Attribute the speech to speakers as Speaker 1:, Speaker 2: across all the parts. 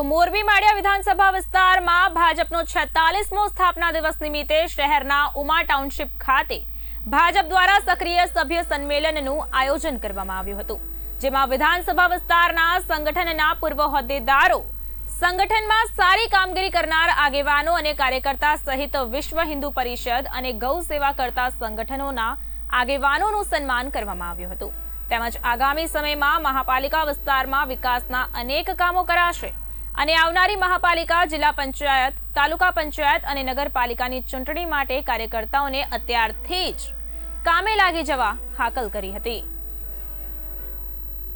Speaker 1: તો મોરબી માળિયા વિધાનસભા વિસ્તારમાં ભાજપનો છેતાલીસમો સ્થાપના દિવસ નિમિત્તે શહેરના ઉમા ટાઉનશીપ ખાતે ભાજપ દ્વારા સક્રિય સભ્ય સંમેલનનું આયોજન કરવામાં આવ્યું હતું, જેમાં વિધાનસભા વિસ્તારના સંગઠનના પૂર્વ હોદ્દેદારો, સંગઠનમાં સારી કામગીરી કરનાર આગેવાનો અને કાર્યકર્તા સહિત વિશ્વ હિન્દુ પરિષદ અને ગૌ સેવા કરતા સંગઠનોના આગેવાનોનું સન્માન કરવામાં આવ્યું હતું. તેમજ આગામી સમયમાં મહાપાલિકા વિસ્તારમાં વિકાસના અનેક કામો કરાશે. અને આવનારી મહાપાલિકા, જિલ્લા પંચાયત, તાલુકા પંચાયત અને નગરપાલિકાની ચૂંટણી માટે કાર્યકર્તાઓને અત્યારથી જ કામે લાગી જવા હાકલ કરી હતી.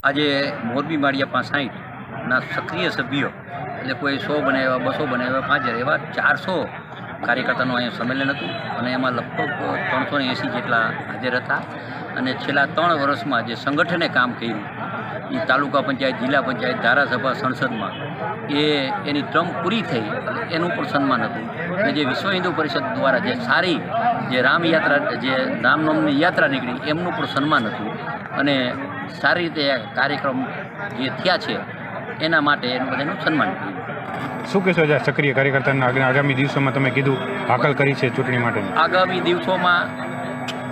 Speaker 2: આજે મોરબી માળિયા પાંસાઠના સક્રિય સભ્યો, એટલે કોઈ સો બનાવ્યા, બસો બનાવ્યા, પાંચ હજાર એવા ચારસો કાર્યકર્તાનું અહીંયા સંમેલન હતું અને એમાં લગભગ ત્રણસો એંસી જેટલા હાજર હતા. અને છેલ્લા ત્રણ વર્ષમાં જે સંગઠને કામ કર્યું એ તાલુકા પંચાયત, જિલ્લા પંચાયત, ધારાસભા, સંસદમાં, એ એની ટ્રમ પૂરી થઈ એનું પણ સન્માન હતું. અને જે વિશ્વ હિન્દુ પરિષદ દ્વારા જે સારી જે રામયાત્રા જે રામનવમની યાત્રા નીકળી, એમનું પણ સન્માન હતું. અને સારી રીતે કાર્યક્રમ જે થયા છે, એના માટે એનું બધાનું સન્માન કર્યું.
Speaker 3: શું કહેશો જે સક્રિય કાર્યકર્તાના આગામી દિવસોમાં તમે કીધું હાકલ કરી છે ચૂંટણી માટે
Speaker 2: આગામી દિવસોમાં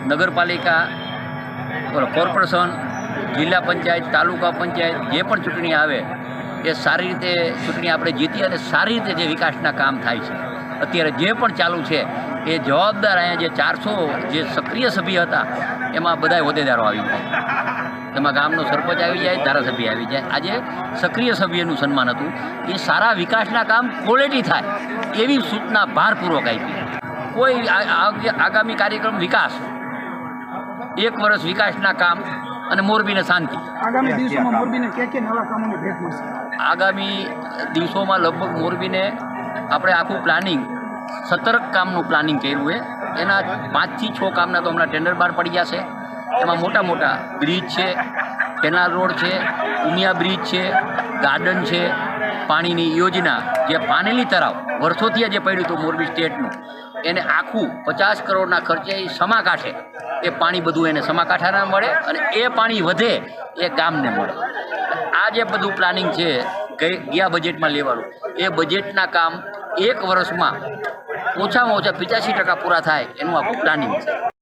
Speaker 2: નગરપાલિકા કોર્પોરેશન, જિલ્લા પંચાયત, તાલુકા પંચાયત જે પણ ચૂંટણી આવે, એ સારી રીતે ચૂંટણી આપણે જીતી અને સારી રીતે જે વિકાસના કામ થાય છે. અત્યારે જે પણ ચાલુ છે, એ જવાબદાર અહીંયા જે ચારસો જે સક્રિય સભ્ય હતા, એમાં બધા હોદ્દેદારો આવી જાય એમાં ગામનો સરપંચ આવી જાય ધારાસભ્ય આવી જાય. આજે સક્રિય સભ્યનું સન્માન હતું. એ સારા વિકાસના કામ ક્વોલિટી થાય એવી સૂચના ભારપૂર્વક આપી. કોઈ આગામી કાર્યક્રમ વિકાસ એક વર્ષ વિકાસના કામ અને મોરબીને શાંતિ.
Speaker 4: આગામી દિવસોમાં મોરબીને કે કે નવા કામોની ભેટ મળશે?
Speaker 2: આગામી દિવસોમાં લગભગ મોરબીને આપણે આખું પ્લાનિંગ સતર્ક કામનું પ્લાનિંગ કર્યું છે. એના પાંચથી છ કામના તો હમણાં ટેન્ડર બહાર પડી જશે. એમાં મોટા મોટા બ્રિજ છે કેનાલ રોડ છે, ઉમિયા બ્રિજ છે ગાર્ડન છે, પાણીની યોજના, જે પાનેલી તળાવ, વર્ષોથી જે પડ્યું હતું મોરબી સ્ટેટનું, એને આખું પચાસ કરોડના ખર્ચે એ સમાકાંઠે એ પાણી બધું એને સમાકાંઠાના મળે અને એ પાણી વધે એ ગામને મળે. આ જે બધું પ્લાનિંગ છે, ગઈ, ગયા બજેટમાં લેવાનું, એ બજેટના કામ એક વર્ષમાં ઓછામાં ઓછા પિચ્યાસી ટકા પૂરા થાય એનું આખું પ્લાનિંગ છે.